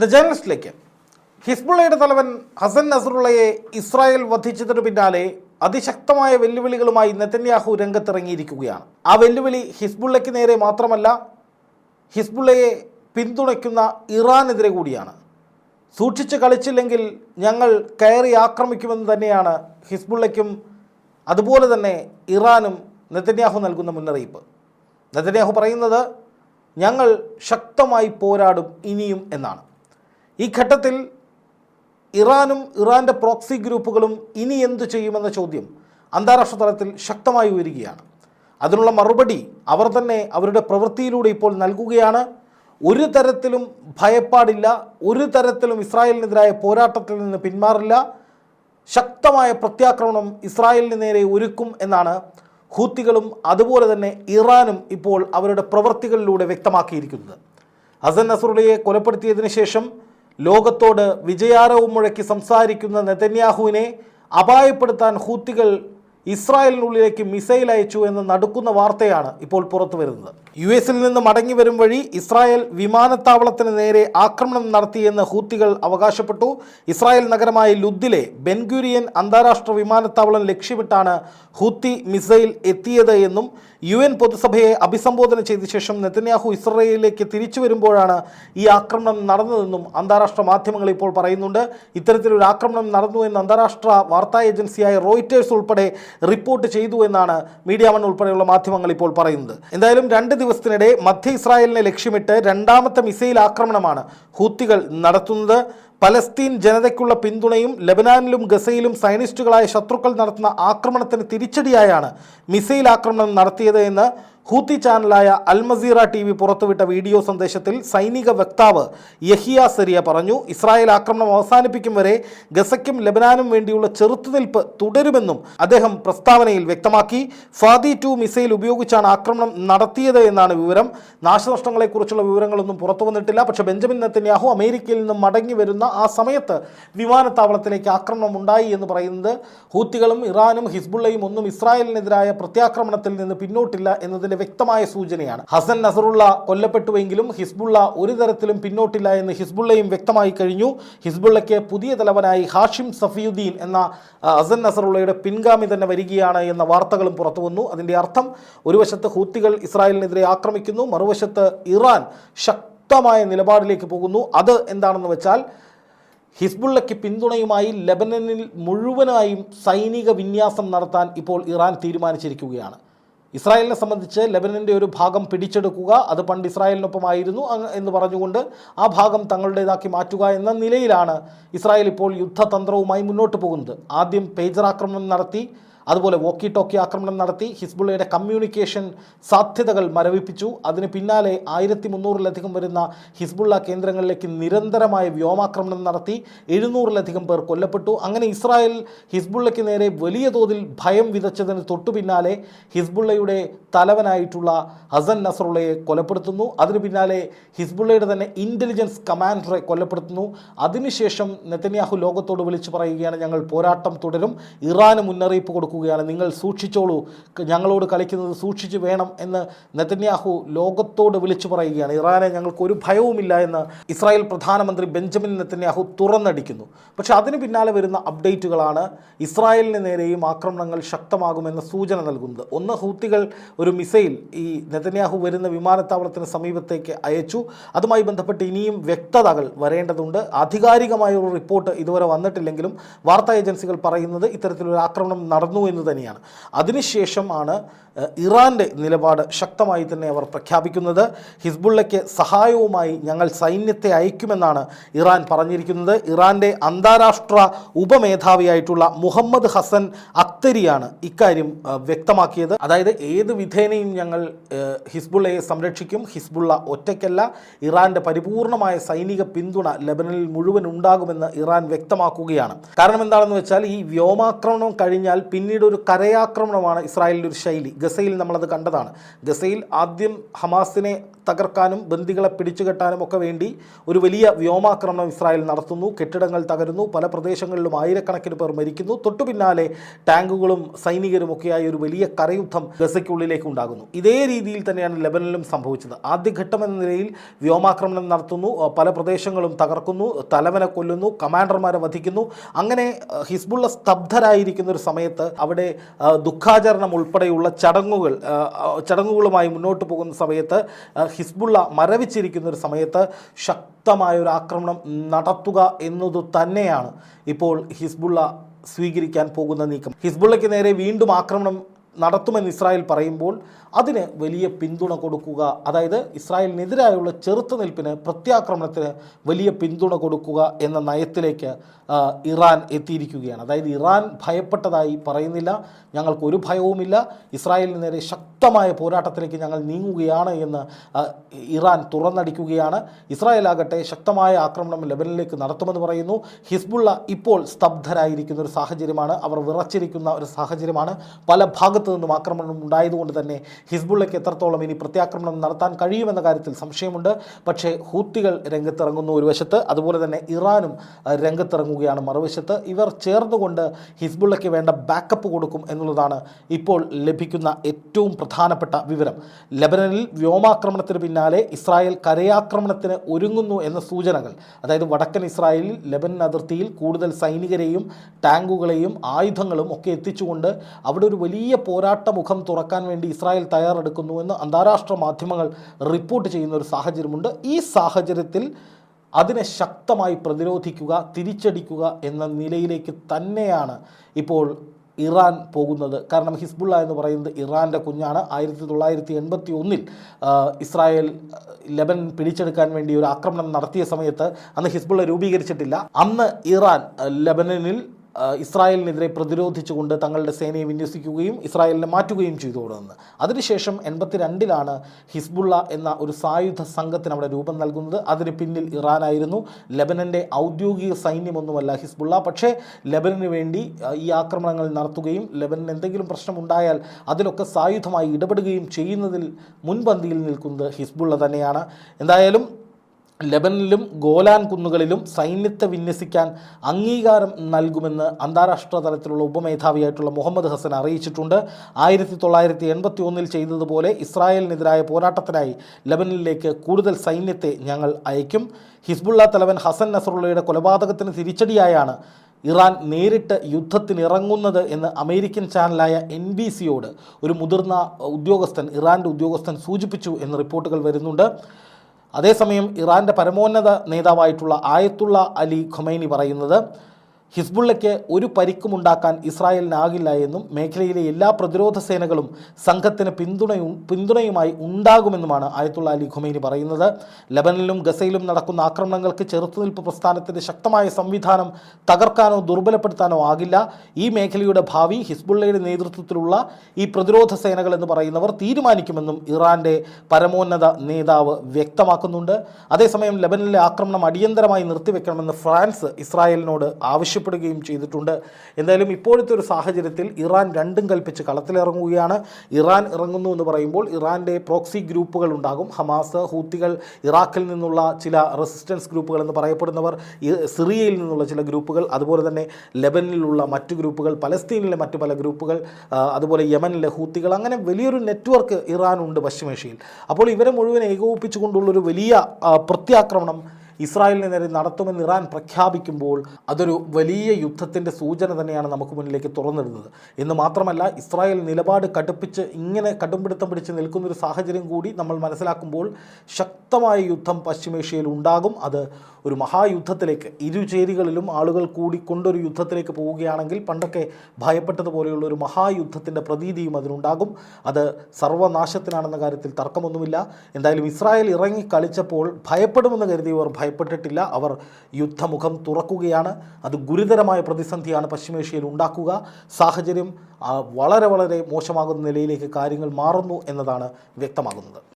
The ജേണലിസ്റ്റിലേക്ക് ഹിസ്ബുള്ളയുടെ തലവൻ Hasan നസറുള്ളയെ Israel വധിച്ചതിനു പിന്നാലെ അതിശക്തമായ വെല്ലുവിളികളുമായി നെതന്യാഹു രംഗത്തിറങ്ങിയിരിക്കുകയാണ്. ആ വെല്ലുവിളി ഹിസ്ബുള്ളയ്ക്ക് നേരെ മാത്രമല്ല ഹിസ്ബുള്ളയെ പിന്തുണയ്ക്കുന്ന ഇറാനെതിരെ കൂടിയാണ്. സൂക്ഷിച്ച് കളിച്ചില്ലെങ്കിൽ ഞങ്ങൾ കയറി ആക്രമിക്കുമെന്ന് തന്നെയാണ് ഹിസ്ബുള്ളയ്ക്കും അതുപോലെ തന്നെ ഇറാനും നെതന്യാഹു നൽകുന്ന മുന്നറിയിപ്പ്. നെതന്യാഹു പറയുന്നത് ഞങ്ങൾ ശക്തമായി പോരാടും ഇനിയും എന്നാണ്. ഈ ഘട്ടത്തിൽ ഇറാനും ഇറാന്റെ പ്രോക്സി ഗ്രൂപ്പുകളും ഇനി എന്തു ചെയ്യുമെന്ന ചോദ്യം അന്താരാഷ്ട്ര തലത്തിൽ ശക്തമായി ഉയരുകയാണ്. അതിനുള്ള മറുപടി അവർ തന്നെ അവരുടെ പ്രവൃത്തിയിലൂടെ ഇപ്പോൾ നൽകുകയാണ്. ഒരു തരത്തിലും ഭയപ്പാടില്ല ഒരു തരത്തിലും ഇസ്രായേലിനെതിരായ പോരാട്ടത്തിൽ നിന്ന് പിന്മാറില്ല. ശക്തമായ പ്രത്യാക്രമണം ഇസ്രായേലിന് നേരെ ഒരുക്കും എന്നാണ് ഹൂത്തികളും അതുപോലെ തന്നെ ഇറാനും ഇപ്പോൾ അവരുടെ പ്രവൃത്തികളിലൂടെ വ്യക്തമാക്കിയിരിക്കുന്നത്. ഹസൻ നസറുള്ളയെ കൊലപ്പെടുത്തിയതിനു ശേഷം ലോകത്തോട് വിജയാരവും മുഴക്കി സംസാരിക്കുന്ന നെതന്യാഹുവിനെ അപായപ്പെടുത്താൻ ഹൂത്തികൾ ഇസ്രായേലിനുള്ളിലേക്ക് മിസൈൽ അയച്ചു എന്ന് നടുക്കുന്ന വാർത്തയാണ് ഇപ്പോൾ പുറത്തു വരുന്നത്. യു എസിൽ നിന്ന് മടങ്ങി വരും വഴി ഇസ്രായേൽ വിമാനത്താവളത്തിന് നേരെ ആക്രമണം നടത്തിയെന്ന് ഹൂത്തികൾ അവകാശപ്പെട്ടു. ഇസ്രായേൽ നഗരമായ ലുദ്ദിലെ ബെൻഗുരിയൻ അന്താരാഷ്ട്ര വിമാനത്താവളം ലക്ഷ്യമിട്ടാണ് ഹൂത്തി മിസൈൽ എത്തിയത് എന്നും യു എൻ പൊതുസഭയെ അഭിസംബോധന ചെയ്ത ശേഷം നെതന്യാഹു ഇസ്രയേലിലേക്ക് തിരിച്ചു വരുമ്പോഴാണ് ഈ ആക്രമണം നടന്നതെന്നും അന്താരാഷ്ട്ര മാധ്യമങ്ങൾ ഇപ്പോൾ പറയുന്നുണ്ട്. ഇത്തരത്തിലൊരു ആക്രമണം നടന്നു എന്ന് അന്താരാഷ്ട്ര വാർത്താ ഏജൻസിയായ റോയിറ്റേഴ്സ് ഉൾപ്പെടെ റിപ്പോർട്ട് ചെയ്തു എന്നാണ് മീഡിയ വൺ ഉൾപ്പെടെയുള്ള മാധ്യമങ്ങൾ ഇപ്പോൾ പറയുന്നത്. എന്തായാലും രണ്ട് ദിവസത്തിനിടെ മധ്യ ഇസ്രായേലിനെ ലക്ഷ്യമിട്ട് രണ്ടാമത്തെ മിസൈൽ ആക്രമണമാണ് ഹൂത്തികൾ നടത്തുന്നത്. പലസ്തീൻ ജനതയ്ക്കുള്ള പിന്തുണയും ലബനാനിലും ഗസയിലും സൈനിസ്റ്റുകളായ ശത്രുക്കൾ നടത്തുന്ന ആക്രമണത്തിന് തിരിച്ചടിയായാണ് മിസൈൽ ആക്രമണം നടത്തിയത് എന്ന് ഹൂത്തി ചാനലായ അൽമസീറ ടി വി പുറത്തുവിട്ട വീഡിയോ സന്ദേശത്തിൽ സൈനിക വക്താവ് യഹിയ സെറിയ പറഞ്ഞു ഇസ്രായേൽ ആക്രമണം അവസാനിപ്പിക്കും വരെ ഗസയ്ക്കും ലബനാനും വേണ്ടിയുള്ള ചെറുത്തുനിൽപ്പ് തുടരുമെന്നും അദ്ദേഹം പ്രസ്താവനയിൽ വ്യക്തമാക്കി. ഫാദി ടു മിസൈൽ ഉപയോഗിച്ചാണ് ആക്രമണം നടത്തിയത് എന്നാണ് വിവരം. നാശനഷ്ടങ്ങളെക്കുറിച്ചുള്ള വിവരങ്ങളൊന്നും പുറത്തു വന്നിട്ടില്ല. പക്ഷേ ബെഞ്ചമിൻ നെത്തന്യാഹു അമേരിക്കയിൽ നിന്നും മടങ്ങി വരുന്ന ആ സമയത്ത് വിമാനത്താവളത്തിലേക്ക് ആക്രമണം ഉണ്ടായി എന്ന് പറയുന്നത് ഹൂത്തികളും ഇറാനും ഹിസ്ബുള്ളയും ഒന്നും ഇസ്രായേലിനെതിരായ പ്രത്യാക്രമണത്തിൽ നിന്ന് പിന്നോട്ടില്ല എന്നതിന്റെ വ്യക്തമായ സൂചനയാണ്. ഹസൻ നസറുള്ള കൊല്ലപ്പെട്ടുവെങ്കിലും ഹിസ്ബുള്ള ഒരു തരത്തിലും പിന്നോട്ടില്ല എന്ന് ഹിസ്ബുള്ളയും വ്യക്തമായി കഴിഞ്ഞു. ഹിസ്ബുള്ളയ്ക്ക് പുതിയ തലവനായി ഹാഷിം സഫിയുദ്ദീൻ എന്ന ഹസൻ നസറുള്ളയുടെ പിൻഗാമി തന്നെ വരികയാണ് എന്ന വാർത്തകളും പുറത്തു വന്നു. അതിന്റെ അർത്ഥം ഒരു വശത്ത് ഹൂത്തികൾ ഇസ്രായേലിനെതിരെ ആക്രമിക്കുന്നു മറുവശത്ത് ഇറാൻ ശക്തമായ നിലപാടിലേക്ക് പോകുന്നു. അത് എന്താണെന്ന് വെച്ചാൽ ഹിസ്ബുള്ളയ്ക്ക് പിന്തുണയുമായി ലെബനനിൽ മുഴുവനായും സൈനിക വിന്യാസം നടത്താൻ ഇപ്പോൾ ഇറാൻ തീരുമാനിച്ചിരിക്കുകയാണ്. ഇസ്രായേലിനെ സംബന്ധിച്ച് ലെബനന്റെ ഒരു ഭാഗം പിടിച്ചെടുക്കുക അത് പണ്ട് ഇസ്രായേലിനൊപ്പമായിരുന്നു എന്ന് പറഞ്ഞുകൊണ്ട് ആ ഭാഗം തങ്ങളുടേതാക്കി മാറ്റുക എന്ന നിലയിലാണ് ഇസ്രായേൽ ഇപ്പോൾ യുദ്ധതന്ത്രവുമായി മുന്നോട്ട് പോകുന്നത്. ആദ്യം പേജർ ആക്രമണം നടത്തി അതുപോലെ വോക്കി ടോക്കി ആക്രമണം നടത്തി ഹിസ്ബുള്ളയുടെ കമ്മ്യൂണിക്കേഷൻ സാധ്യതകൾ മരവിപ്പിച്ചു. അതിന് പിന്നാലെ ആയിരത്തി മുന്നൂറിലധികം വരുന്ന ഹിസ്ബുള്ള കേന്ദ്രങ്ങളിലേക്ക് നിരന്തരമായ വ്യോമാക്രമണം നടത്തി എഴുന്നൂറിലധികം പേർ കൊല്ലപ്പെട്ടു. അങ്ങനെ ഇസ്രായേൽ ഹിസ്ബുള്ളയ്ക്ക് നേരെ വലിയ തോതിൽ ഭയം വിതച്ചതിന് തൊട്ടു പിന്നാലെ ഹിസ്ബുള്ളയുടെ തലവനായിട്ടുള്ള ഹസൻ നസറുള്ളയെ കൊലപ്പെടുത്തുന്നു. അതിന് പിന്നാലെ ഹിസ്ബുള്ളയുടെ തന്നെ ഇന്റലിജൻസ് കമാൻഡറെ കൊലപ്പെടുത്തുന്നു. അതിനുശേഷം നെതന്യാഹു ലോകത്തോട് വിളിച്ചു പറയുകയാണ് ഞങ്ങൾ പോരാട്ടം തുടരും. ഇറാന് മുന്നറിയിപ്പ് കൊടുക്കുകയാണ് നിങ്ങൾ സൂക്ഷിച്ചോളൂ. ഞങ്ങളോട് കളിക്കുന്നത് സൂക്ഷിച്ചു വേണം എന്ന് നെതന്യാഹു ലോകത്തോട് വിളിച്ചു പറയുകയാണ്. ഇറാനെ ഞങ്ങൾക്ക് ഒരു ഭയവുമില്ല എന്ന് ഇസ്രായേൽ പ്രധാനമന്ത്രി ബെഞ്ചമിൻ നെതന്യാഹു തുറന്നടിക്കുന്നു. പക്ഷെ അതിന് പിന്നാലെ വരുന്ന അപ്ഡേറ്റുകളാണ് ഇസ്രായേലിന് നേരെയും ആക്രമണങ്ങൾ ശക്തമാകുമെന്ന സൂചന നൽകുന്നത്. ഒന്ന് ഹൂത്തികൾ ഒരു മിസൈൽ ഈ നെതന്യാഹു വരുന്ന വിമാനത്താവളത്തിന് സമീപത്തേക്ക് അയച്ചു. അതുമായി ബന്ധപ്പെട്ട് ഇനിയും വ്യക്തതകൾ വരേണ്ടതുണ്ട്. ആധികാരികമായ ഒരു റിപ്പോർട്ട് ഇതുവരെ വന്നിട്ടില്ലെങ്കിലും വാർത്താ ഏജൻസികൾ പറയുന്നത് ഇത്തരത്തിലൊരു ആക്രമണം നടന്നു എന്ന് തന്നെയാണ്. അതിനുശേഷമാണ് ഏഹ്, ഇറാന്റെ നിലപാട് ശക്തമായി തന്നെ അവർ പ്രഖ്യാപിക്കുന്നത്. ഹിസ്ബുള്ളയ്ക്ക് സഹായവുമായി ഞങ്ങൾ സൈന്യത്തെ അയക്കുമെന്നാണ് ഇറാൻ പറഞ്ഞിരിക്കുന്നത്. ഇറാന്റെ അന്താരാഷ്ട്ര ഉപമേധാവിയായിട്ടുള്ള മുഹമ്മദ് ഹസൻ അക്തരിയാണ് ഇക്കാര്യം വ്യക്തമാക്കിയത്. അതായത് ഏത് വിധേനയും ഞങ്ങൾ ഹിസ്ബുള്ളയെ സംരക്ഷിക്കും. ഹിസ്ബുള്ള ഒറ്റയ്ക്കല്ല ഇറാന്റെ പരിപൂർണമായ സൈനിക പിന്തുണ ലബനനിൽ മുഴുവൻ ഉണ്ടാകുമെന്ന് ഇറാൻ വ്യക്തമാക്കുകയാണ്. കാരണം എന്താണെന്ന് വെച്ചാൽ ഈ വ്യോമാക്രമണം കഴിഞ്ഞാൽ പിന്നീട് പിന്നീട് ഒരു കരയാക്രമണമാണ് ഇസ്രായേലിന്റെ ഒരു ശൈലി. ഗസയിൽ നമ്മളത് കണ്ടതാണ്. ഗസയിൽ ആദ്യം ഹമാസിനെ തകർക്കാനും ബന്ദികളെ പിടിച്ചുകെട്ടാനും ഒക്കെ വേണ്ടി ഒരു വലിയ വ്യോമാക്രമണം ഇസ്രായേൽ നടത്തുന്നു. കെട്ടിടങ്ങൾ തകരുന്നു. പല പ്രദേശങ്ങളിലും ആയിരക്കണക്കിന് പേർ മരിക്കുന്നു. തൊട്ടു പിന്നാലെ ടാങ്കുകളും സൈനികരും ഒക്കെയായി ഒരു വലിയ കരയുദ്ധം ഗസയ്ക്കുള്ളിലേക്ക് ഉണ്ടാകുന്നു. ഇതേ രീതിയിൽ തന്നെയാണ് ലെബനനിലും സംഭവിച്ചത്. ആദ്യഘട്ടം എന്ന നിലയിൽ വ്യോമാക്രമണം നടത്തുന്നു. പല പ്രദേശങ്ങളും തകർക്കുന്നു. തലവനെ കൊല്ലുന്നു. കമാൻഡർമാരെ വധിക്കുന്നു. അങ്ങനെ ഹിസ്ബുള്ള സ്തബ്ധരായിരിക്കുന്ന ഒരു സമയത്ത് അവിടെ ദുഃഖാചരണം ഉൾപ്പെടെയുള്ള ചടങ്ങുകൾ ചടങ്ങുകളുമായി മുന്നോട്ട് പോകുന്ന സമയത്ത് ഹിസ്ബുള്ള മരവിച്ചിരിക്കുന്ന ഒരു സമയത്ത് ശക്തമായ ഒരു ആക്രമണം നടത്തുക എന്നതു തന്നെയാണ് ഇപ്പോൾ ഹിസ്ബുള്ള സ്വീകരിക്കാൻ പോകുന്ന നീക്കം. ഹിസ്ബുള്ളയ്ക്ക് നേരെ വീണ്ടും ആക്രമണം നടത്തുമെന്ന് ഇസ്രായേൽ പറയുമ്പോൾ അതിന് വലിയ പിന്തുണ കൊടുക്കുക അതായത് ഇസ്രായേലിനെതിരായുള്ള ചെറുത്തുനിൽപ്പിന് പ്രത്യാക്രമണത്തിന് വലിയ പിന്തുണ കൊടുക്കുക എന്ന നയത്തിലേക്ക് ഇറാൻ എത്തിയിരിക്കുകയാണ്. അതായത് ഇറാൻ ഭയപ്പെട്ടതായി പറയുന്നില്ല ഞങ്ങൾക്ക് ഒരു ഭയവുമില്ല ഇസ്രായേലിന് നേരെ ശക്തമായ പോരാട്ടത്തിലേക്ക് ഞങ്ങൾ നീങ്ങുകയാണ് എന്ന് ഇറാൻ തുറന്നടിക്കുകയാണ്. ഇസ്രായേൽ ആകട്ടെ ശക്തമായ ആക്രമണം ലെബനിലേക്ക് നടത്തുമെന്ന് പറയുന്നു. ഹിസ്ബുള്ള ഇപ്പോൾ സ്തബ്ധരായിരിക്കുന്ന ഒരു സാഹചര്യമാണ് അവർ വിറച്ചിരിക്കുന്ന ഒരു സാഹചര്യമാണ്. പല ഭാഗത്തു നിന്നും ആക്രമണം ഉണ്ടായതുകൊണ്ട് തന്നെ ഹിസ്ബുള്ളയ്ക്ക് എത്രത്തോളം ഇനി പ്രത്യാക്രമണം നടത്താൻ കഴിയുമെന്ന കാര്യത്തിൽ സംശയമുണ്ട്. പക്ഷേ ഹൂത്തികൾ രംഗത്തിറങ്ങുന്നു ഒരു വശത്ത് അതുപോലെ തന്നെ ഇറാനും രംഗത്തിറങ്ങുകയാണ് മറുവശത്ത്. ഇവർ ചേർന്നുകൊണ്ട് ഹിസ്ബുള്ളയ്ക്ക് വേണ്ട ബാക്കപ്പ് കൊടുക്കും എന്നുള്ളതാണ് ഇപ്പോൾ ലഭിക്കുന്ന ഏറ്റവും പ്രധാനപ്പെട്ട വിവരം. ലബനനിൽ വ്യോമാക്രമണത്തിന് പിന്നാലെ ഇസ്രായേൽ കരയാക്രമണത്തിന് ഒരുങ്ങുന്നു എന്ന സൂചനകൾ അതായത് വടക്കൻ ഇസ്രായേലിൽ ലബനൻ അതിർത്തിയിൽ കൂടുതൽ സൈനികരെയും ടാങ്കുകളെയും ആയുധങ്ങളും ഒക്കെ എത്തിച്ചുകൊണ്ട് അവിടെ ഒരു വലിയ പോരാട്ട മുഖം തുറക്കാൻ വേണ്ടി ഇസ്രായേൽ തയ്യാറെടുക്കുന്നുവെന്ന് അന്താരാഷ്ട്ര മാധ്യമങ്ങൾ റിപ്പോർട്ട് ചെയ്യുന്ന ഒരു സാഹചര്യമുണ്ട്. ഈ സാഹചര്യത്തിൽ അതിനെ ശക്തമായി പ്രതിരോധിക്കുക തിരിച്ചടിക്കുക എന്ന നിലയിലേക്ക് തന്നെയാണ് ഇപ്പോൾ ഇറാൻ പോകുന്നത്. കാരണം ഹിസ്ബുള്ള എന്ന് പറയുന്നത് ഇറാന്റെ കുഞ്ഞാണ്. ആയിരത്തി തൊള്ളായിരത്തി എൺപത്തി ഒന്നിൽ ഇസ്രായേൽ ലെബൻ പിടിച്ചെടുക്കാൻ വേണ്ടി ഒരു ആക്രമണം നടത്തിയ സമയത്ത് അന്ന് ഹിസ്ബുള്ള രൂപീകരിച്ചിട്ടില്ല. അന്ന് ഇറാൻ ലെബനനിൽ ഇസ്രായേലിനെതിരെ പ്രതിരോധിച്ചുകൊണ്ട് തങ്ങളുടെ സേനയെ വിന്യസിക്കുകയും ഇസ്രായേലിനെ മാറ്റുകയും ചെയ്തു കൊടുക്കുന്നത് അതിനുശേഷം എൺപത്തിരണ്ടിലാണ് ഹിസ്ബുള്ള എന്ന ഒരു സായുധ സംഘത്തിന് അവിടെ രൂപം നൽകുന്നത്. അതിന് പിന്നിൽ ഇറാനായിരുന്നു. ലബനന്റെ ഔദ്യോഗിക സൈന്യമൊന്നുമല്ല ഹിസ്ബുള്ള. പക്ഷേ ലബനന് വേണ്ടി ഈ ആക്രമണങ്ങൾ നടത്തുകയും ലെബനന് എന്തെങ്കിലും പ്രശ്നമുണ്ടായാൽ അതിലൊക്കെ സായുധമായി ഇടപെടുകയും ചെയ്യുന്നതിൽ മുൻപന്തിയിൽ നിൽക്കുന്നത് ഹിസ്ബുള്ള തന്നെയാണ്. എന്തായാലും ലെബനിലും ഗോലാൻ കുന്നുകളിലും സൈന്യത്തെ വിന്യസിക്കാൻ അംഗീകാരം നൽകുമെന്ന് അന്താരാഷ്ട്ര തലത്തിലുള്ള ഉപമേധാവിയായിട്ടുള്ള മുഹമ്മദ് ഹസൻ അറിയിച്ചിട്ടുണ്ട്. ആയിരത്തി തൊള്ളായിരത്തി എൺപത്തി ഒന്നിൽ ചെയ്തതുപോലെ ഇസ്രായേലിനെതിരായ പോരാട്ടത്തിനായി ലെബനിലേക്ക് കൂടുതൽ സൈന്യത്തെ ഞങ്ങൾ അയക്കും. ഹിസ്ബുള്ള തലവൻ ഹസൻ നസറുള്ളയുടെ കൊലപാതകത്തിന് തിരിച്ചടിയായാണ് ഇറാൻ നേരിട്ട് യുദ്ധത്തിനിറങ്ങുന്നത് എന്ന് അമേരിക്കൻ ചാനലായ എൻ ബി സിയോട് ഒരു മുതിർന്ന ഉദ്യോഗസ്ഥൻ ഇറാന്റെ ഉദ്യോഗസ്ഥൻ സൂചിപ്പിച്ചു എന്ന് റിപ്പോർട്ടുകൾ വരുന്നുണ്ട്. അതേസമയം ഇറാന്റെ പരമോന്നത നേതാവായിട്ടുള്ള ആയത്തുള്ള അലി ഖുമൈനി പറയുന്നത് ഹിസ്ബുള്ളയ്ക്ക് ഒരു പരിക്കും ഉണ്ടാക്കാൻ ഇസ്രായേലിനാകില്ല എന്നും മേഖലയിലെ എല്ലാ പ്രതിരോധ സേനകളും സംഘത്തിന് പിന്തുണയും പിന്തുണയുമായി ഉണ്ടാകുമെന്നുമാണ് ആയത്തുള്ള അലി ഖുമൈനി പറയുന്നത്. ലബനിലും ഗസയിലും നടക്കുന്ന ആക്രമണങ്ങൾക്ക് ചെറുത്തുനിൽപ്പ് പ്രസ്ഥാനത്തിന്റെ ശക്തമായ സംവിധാനം തകർക്കാനോ ദുർബലപ്പെടുത്താനോ ആകില്ല. ഈ മേഖലയുടെ ഭാവി ഹിസ്ബുള്ളയുടെ നേതൃത്വത്തിലുള്ള ഈ പ്രതിരോധ സേനകൾ എന്ന് പറയുന്നവർ തീരുമാനിക്കുമെന്നും ഇറാന്റെ പരമോന്നത നേതാവ് വ്യക്തമാക്കുന്നുണ്ട്. അതേസമയം ലബനിലെ ആക്രമണം അടിയന്തരമായി നിർത്തിവെക്കണമെന്ന് ഫ്രാൻസ് ഇസ്രായേലിനോട് ആവശ്യപ്പെടുകയും ചെയ്തിട്ടുണ്ട്. എന്തായാലും ഇപ്പോഴത്തെ ഒരു സാഹചര്യത്തിൽ ഇറാൻ രണ്ടും കൽപ്പിച്ച് കളത്തിലിറങ്ങുകയാണ്. ഇറാൻ ഇറങ്ങുന്നു എന്ന് പറയുമ്പോൾ ഇറാന്റെ പ്രോക്സി ഗ്രൂപ്പുകൾ ഉണ്ടാകും. ഹമാസ് ഹൂത്തികൾ ഇറാഖിൽ നിന്നുള്ള ചില റെസിസ്റ്റൻസ് ഗ്രൂപ്പുകൾ എന്ന് പറയപ്പെടുന്നവർ സിറിയയിൽ നിന്നുള്ള ചില ഗ്രൂപ്പുകൾ അതുപോലെ തന്നെ ലെബനിലുള്ള മറ്റു ഗ്രൂപ്പുകൾ പലസ്തീനിലെ മറ്റു പല ഗ്രൂപ്പുകൾ അതുപോലെ യമനിലെ ഹൂത്തികൾ അങ്ങനെ വലിയൊരു നെറ്റ്വർക്ക് ഇറാനുണ്ട് പശ്ചിമേഷ്യയിൽ. അപ്പോൾ ഇവരെ മുഴുവൻ ഏകോപിപ്പിച്ചുകൊണ്ടുള്ളൊരു വലിയ പ്രത്യാക്രമണം ഇസ്രായേലിന് നേരെ നടത്തുമെന്ന് ഇറാൻ പ്രഖ്യാപിക്കുമ്പോൾ അതൊരു വലിയ യുദ്ധത്തിന്റെ സൂചന തന്നെയാണ് നമുക്ക് മുന്നിലേക്ക് തുറന്നിടുന്നത്. എന്ന് മാത്രമല്ല ഇസ്രായേൽ നിലപാട് കടുപ്പിച്ച് ഇങ്ങനെ കടുംപിടുത്തം പിടിച്ച് നിൽക്കുന്നൊരു സാഹചര്യം കൂടി നമ്മൾ മനസ്സിലാക്കുമ്പോൾ ശക്തമായ യുദ്ധം പശ്ചിമേഷ്യയിൽ ഉണ്ടാകും. അത് ഒരു മഹായുദ്ധത്തിലേക്ക് ഇരുചേരികളിലും ആളുകൾ കൂടി കൊണ്ടൊരു യുദ്ധത്തിലേക്ക് പോവുകയാണെങ്കിൽ പണ്ടൊക്കെ ഭയപ്പെട്ടതുപോലെയുള്ള ഒരു മഹായുദ്ധത്തിന്റെ പ്രതീതിയും അതിനുണ്ടാകും. അത് സർവനാശത്തിനാണെന്ന കാര്യത്തിൽ തർക്കമൊന്നുമില്ല. എന്തായാലും ഇസ്രായേൽ ഇറങ്ങി കളിച്ചപ്പോൾ ഭയപ്പെടുമെന്ന് കരുതിയവർ ഭയപ്പെട്ടിട്ടില്ല. അവർ യുദ്ധമുഖം തുറക്കുകയാണ്. അത് ഗുരുതരമായ പ്രതിസന്ധിയാണ് പശ്ചിമേഷ്യയിൽ ഉണ്ടാക്കുക. സാഹചര്യം വളരെ വളരെ മോശമാകുന്ന നിലയിലേക്ക് കാര്യങ്ങൾ മാറുന്നു എന്നതാണ് വ്യക്തമാകുന്നത്.